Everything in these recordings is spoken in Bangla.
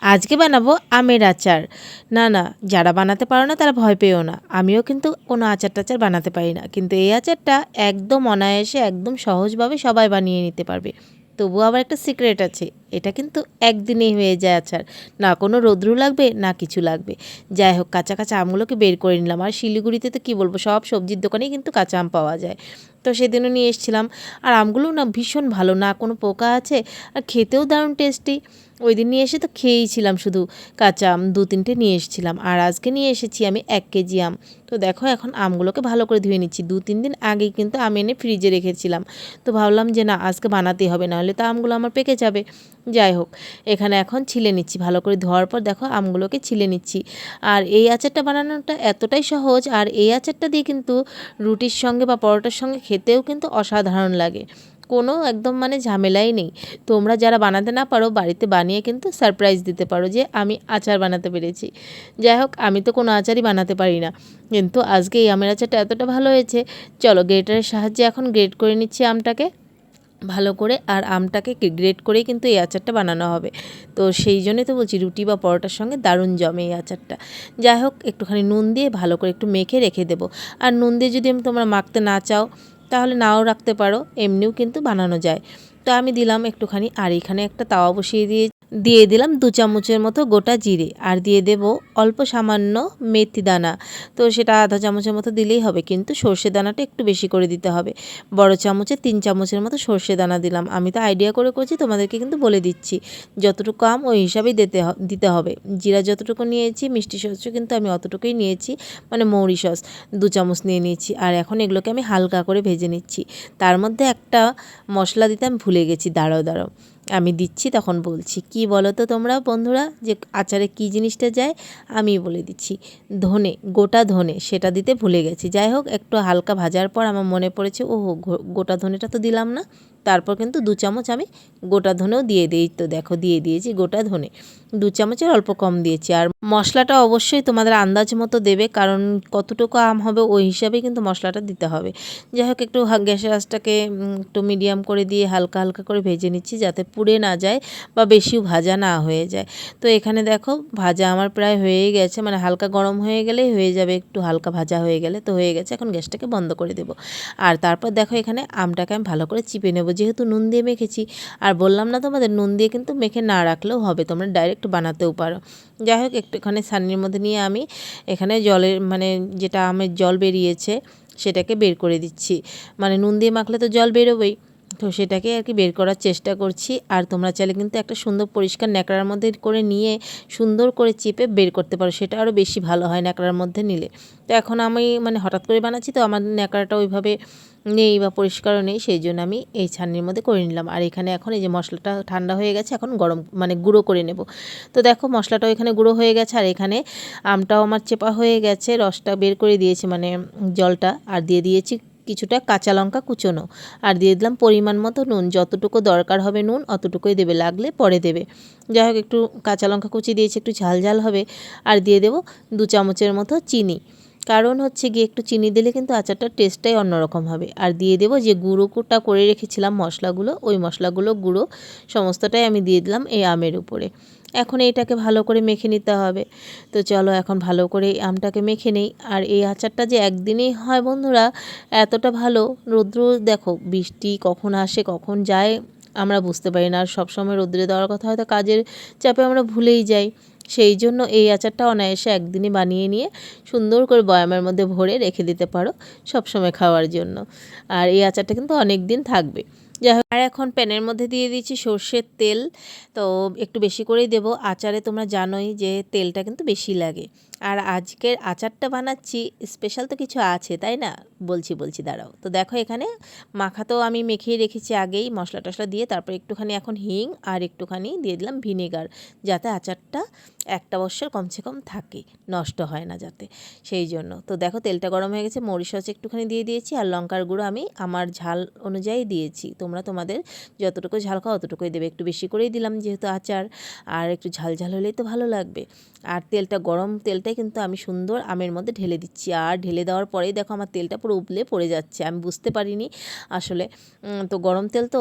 আজকে বানাবো আমের আচার। না না, যারা বানাতে পারো না তারা ভয় পেও না। আমিও কিন্তু কোনো আচার টাচার বানাতে পারি না। কিন্তু এই আচারটা একদম অনায়াসে, একদম সহজভাবে সবাই বানিয়ে নিতে পারবে। তবুও আবার একটা সিক্রেট আছে। এটা কিন্তু একদিনেই হয়ে যায় আচার। না কোনো রোদ্রু লাগবে, না কিছু লাগবে। যাই হোক, কাঁচা কাঁচা আমগুলোকে বের করে নিলাম। আর শিলিগুড়িতে তো কী বলব, সব সবজির দোকানেই কিন্তু কাঁচা আম পাওয়া যায়। তো সেদিনও নিয়ে এসেছিলাম। আর আমগুলো না ভীষণ ভালো। না কোনো পোকা আছে। আর খেতেও দারুণ টেস্টি ওই দিন নিয়ে এসে তো খেয়েইছিলাম শুধু কাঁচা আম দু তিনটে নিয়ে এসেছিলাম। আর আজকে নিয়ে এসেছি আমি এক কেজি আম। তো দেখো এখন আমগুলোকে ভালো করে ধুয়ে নিচ্ছি। দু তিন দিন আগেই কিন্তু আমি এনে ফ্রিজে রেখেছিলাম। তো ভাবলাম যে না, আজকে বানাতেই হবে, নাহলে তো আমগুলো আমার পেকে যাবে। যাই হোক, এখানে এখন ছিলে নিচ্ছি ভালো করে ধোয়ার পর দেখো আমগুলোকে ছিলে নিচ্ছি। আর এই আচারটা বানানোটা এতটাই সহজ, আর এই আচারটা দিয়ে কিন্তু রুটির সঙ্গে বা পরোটার সঙ্গে খেতেও কিন্তু অসাধারণ লাগে। কোনো একদম মানে ঝামেলাই নেই। তোমরা যারা বানাতে না পারো, বাড়িতে বানিয়ে কিন্তু সারপ্রাইজ দিতে পারো যে আমি আচার বানাতে পেরেছি। যাই হোক, আমি তো কোনো আচারই বানাতে পারি না। কিন্তু আজকে এই আমের আচারটা এতটা ভালো হয়েছে। চলো গ্রেটারের সাহায্যে এখন গ্রেট করে নিচ্ছি আমটাকে। ভালো করে, আর আমটাকে গ্রেট করেই কিন্তু এই আচারটা বানানো হবে। তো সেই জন্যই তো বলছি রুটি বা পরোটার সঙ্গে দারুণ জমে এই আচারটা। যাই হোক, একটুখানি নুন দিয়ে ভালো করে একটু মেখে রেখে দেবো। আর নুন দিয়ে যদি আমি তোমরা মাখতে না চাও তাহলে নাও রাখতে পারো, এমনিও কিন্তু বানানো যায়। তো আমি দিলাম একটুখানি আর এখানে একটা তাওয়া বসিয়ে দিয়ে দিয়ে দিলাম দু চামচের মতো গোটা জিরে আর দিয়ে দেব অল্প সামান্য মেথি দানা। তো সেটা আধা চামচের মতো দিলেই হবে, কিন্তু সর্ষে দানাটা একটু বেশি করে দিতে হবে। বড় চামচে তিন চামচের মতো সর্ষে দানা দিলাম। আমি তো আইডিয়া করে করছি, তোমাদেরকে কিন্তু বলে দিচ্ছি। যতটুকু আম ওই হিসাবেই দিতে দিতে হবে। জিরা যতটুকু নিয়েছি, মিষ্টি সস কিন্তু আমি অতটুকুই নিয়েছি মানে মৌরি সস দু চামচ নিয়ে নিয়েছি। আর এখন এগুলোকে আমি হালকা করে ভেজে নিচ্ছি। তার মধ্যে একটা মশলা দিতে আমি ভুলে গেছি, দাঁড়াও দাঁড়াও। আমি দিচ্ছি, তখন বলছি, কি বলো তো তোমরা বন্ধুরা? যে আচারে কি জিনিসটা যায়? আমি বলে দিচ্ছি, ধনে, গোটা ধনে, সেটা দিতে ভুলে গেছি। যাই হোক, একটু হালকা ভাজার পর আমার মনে পড়েছে ও গোটা ধনেটা তো দিলাম না। তারপর কিন্তু দু চামচ আমি গোটা ধনেও দিয়ে দিই। তো দেখো, দিয়ে দিয়েছি গোটা ধনে। দু চামচের অল্প কম দিয়েছি। আর মশলাটা অবশ্যই তোমাদের আন্দাজ মতো দেবে, কারণ কতটুকু আম হবে ওই হিসাবে কিন্তু মশলাটা দিতে হবে। যাই হোক, একটু গ্যাসের আঁচটাকে একটু মিডিয়াম করে দিয়ে হালকা হালকা করে ভেজে নিচ্ছি যাতে পুড়ে না যায় বা বেশিও ভাজা না হয়ে যায়। তো এখানে দেখো, ভাজা আমার প্রায় হয়েই গেছে। মানে হালকা গরম হয়ে গেলেই হয়ে যাবে, একটু হালকা ভাজা হয়ে গেলে তো হয়ে গেছে। এখন গ্যাসটাকে বন্ধ করে দেবো। আর তারপর দেখো, এখানে আমটাকে আমি ভালো করে চিপে নেব যেহেতু নুন দিয়ে মেখেছি, আর বললাম না তোমাদের, নুন দিয়ে কিন্তু মেখে না রাখলেও হবে, তোমরা ডাইরেক্ট বানাতেও পারো। যাই হোক, একটুখানি সান্নির মধ্যে নিয়ে আমি এখানে জলের মানে যেটা আমের জল বেরিয়েছে, সেটাকে বের করে দিচ্ছি। মানে নুন দিয়ে মাখলে তো জল বেরোবেই। তো সেটাকে আর কি বের করার চেষ্টা করছি। আর তোমরা চাইলে কিন্তু একটা সুন্দর পরিষ্কার ন্যাকড়ার মধ্যে করে নিয়ে সুন্দর করে চেপে বের করতে পারো। সেটা আরও বেশি ভালো হয় ন্যাকড়ার মধ্যে নিলে। তো এখন আমি মানে হঠাৎ করে বানাচ্ছি, তো আমার ন্যাকড়াটা ওইভাবে নেই বা পরিষ্কারও নেই, সেই জন্য আমি এই ছান্নির মধ্যে করে নিলাম। আর এখানে এখন এই যে মশলাটা ঠান্ডা হয়ে গেছে, এখন গরম মানে গুঁড়ো করে নেব। তো দেখো মশলাটাও এখানে গুঁড়ো হয়ে গেছে, আর এখানে আমটাও আমার চেপা হয়ে গেছে, রসটা বের করে দিয়েছি মানে জলটা। আর দিয়ে দিয়েছি কিছুটা কাঁচা লঙ্কা কুচোনো। আর দিয়ে দিলাম পরিমাণ মতো নুন। যতটুকু দরকার হবে নুন, অতটুকুই দেবে। লাগলে পরে দেবে। যাই হোক, একটু কাঁচা লঙ্কা কুচি দিয়েছি, একটু ঝাল ঝাল হবে। আর দিয়ে দেবো দু চামচের মতো চিনি। কারণ হচ্ছে গিয়ে একটু চিনি দিলে কিন্তু আচারটার টেস্টটাই অন্যরকম হবে। আর দিয়ে দেবো যে গুঁড়ো কুটা করে রেখেছিলাম মশলাগুলো, ওই মশলাগুলো গুঁড়ো সমস্তটাই আমি দিয়ে দিলাম এই আমের উপরে। এখন এইটাকে ভালো করে মেখে নিতে হবে। তো চলো এখন ভালো করে আমটাকে মেখে নেই। আর এই আচারটা যে একদিনেই হয় বন্ধুরা, এতটা ভালো, রৌদ্র দেখো, বৃষ্টি কখন আসে, কখন যায়, আমরা বুঝতে পারি না। আর সবসময় রৌদ্রে দেওয়ার কথা হয়তো কাজের চাপে আমরা ভুলেই যাই। সেই জন্য এই আচারটা অনায়াসে একদিনই বানিয়ে নিয়ে সুন্দর করে বয়ামের মধ্যে ভরে রেখে দিতে পারো সবসময় খাওয়ার জন্য। আর এই আচারটা কিন্তু অনেক দিন থাকবে। যাই হোক, আর এখন প্যানের মধ্যে দিয়ে দিচ্ছি সর্ষের তেল। তো একটু বেশি করেই দেবো। আচারে তোমরা জানোই যে তেলটা কিন্তু বেশি লাগে। আর আজকের আচারটা বানাচ্ছি স্পেশাল তো কিছু আছে, তাই না? বলছি বলছি, দাঁড়াও। তো দেখো এখানে মাখা তো আমি মেখেই রেখেছি আগেই, মশলা টশলা দিয়ে, তারপর একটুখানি এখন হিং আর একটুখানি দিয়ে দিলাম ভিনেগার, যাতে আচারটা একটা বছর কমসে কম থাকে, নষ্ট হয় না যাতে, সেই জন্য। তো দেখো তেলটা গরম হয়ে গেছে মরিচ সস একটুখানি দিয়ে দিয়েছি, আর লঙ্কার গুঁড়ো আমি আমার ঝাল অনুযায়ী দিয়েছি। তোমরা তোমাদের যতটুকু ঝাল খাও অতটুকুই দেবে, একটু বেশি করেই দিলাম যেহেতু আচার, আর একটু ঝাল ঝাল হলেই তো ভালো লাগবে। আর তেলটা গরম তেলটাই কিন্তু আমি সুন্দর আমের মধ্যে ঢেলে দিচ্ছি। আর ঢেলে দেওয়ার পরেই দেখো আমার তেলটা পুরো উপলে পড়ে যাচ্ছে। আমি বুঝতে পারিনি আসলে তো গরম তেল তো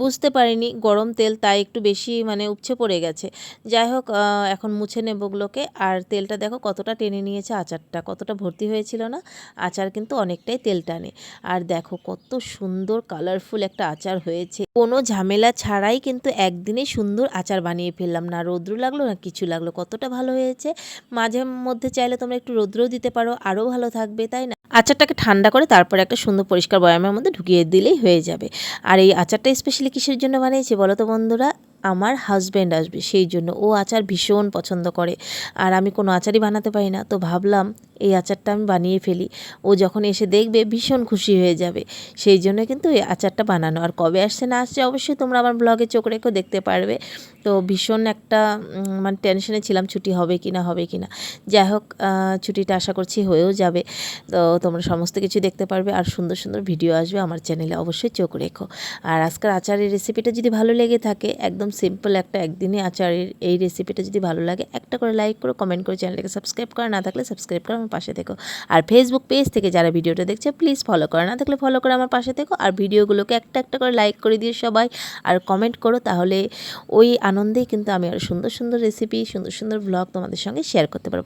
বুঝতে পারিনি গরম তেল তাই একটু বেশি মানে উপচে পড়ে গেছে। যাই হোক এখন মুছে নেব ওগুলোকে। আর তেলটা দেখো কতটা টেনে নিয়েছে আচারটা, কতটা ভর্তি হয়েছিল না? আচার কিন্তু অনেকটাই তেল টানে। আর দেখো কত সুন্দর কালারফুল একটা আচার হয়েছে। কোনো ঝামেলা ছাড়াই কিন্তু একদিনে সুন্দর আচার বানিয়ে ফেললাম। না রৌদ্র লাগল, না কিছু লাগল। কতটা ভালো হয়েছে? মাঝে মধ্যে চাইলে তোমরা একটু রৌদ্রও দিতে পারো, আরও ভালো থাকবে, তাই না? আচারটাকে ঠান্ডা করে তারপরে একটা সুন্দর পরিষ্কার বয়ামের মধ্যে ঢুকিয়ে দিলেই হয়ে যাবে। আর এই আচারটা স্পেশালি কিসের জন্য বানিয়েছি বলো তো বন্ধুরা? আমার হাজব্যান্ড আসবে, সেই জন্য। ও আচার ভীষণ পছন্দ করে। আর আমি কোনো আচারই বানাতে পারি না। তো ভাবলাম এই আচারটা আমি বানিয়ে ফেলি। ও যখন এসে দেখবে ভীষণ খুশি হয়ে যাবে। সেই জন্য কিন্তু এই আচারটা বানানো। আর কবে আসছে না আসছে অবশ্যই তোমরা আমার ব্লগে চোখ রেখেও দেখতে পারবে। তো ভীষণ একটা মানে টেনশনে ছিলাম ছুটি হবে কি না, হবে কি না। যাই হোক ছুটিটা আশা করছি হয়েও যাবে। তো তোমরা সমস্ত কিছু দেখতে পারবে। আর সুন্দর সুন্দর ভিডিও আসবে আমার চ্যানেলে অবশ্যই চোখ রেখো। আর আজকের আচারের রেসিপিটা যদি ভালো লেগে থাকে, একদম সিম্পল একটা একদিনে আচারের এই রেসিপিটা যদি ভালো লাগে, একটা করে লাইক করো কমেন্ট করে চ্যানেলটাকে সাবস্ক্রাইব করা না থাকলে সাবস্ক্রাইব করে পাশে থেকো। আর ফেসবুক পেজ থেকে যারা ভিডিওটা দেখছে প্লিজ ফলো করো। না থাকলে ফলো করে আমার পাশে থেকো। আর ভিডিওগুলোকে একটা একটা করে লাইক করে দিও সবাই। আর কমেন্ট করো, তাহলে ওই আনন্দেই কিন্তু আমি আরও সুন্দর সুন্দর রেসিপি সুন্দর সুন্দর ব্লগ তোমাদের সঙ্গে শেয়ার করতে পারব।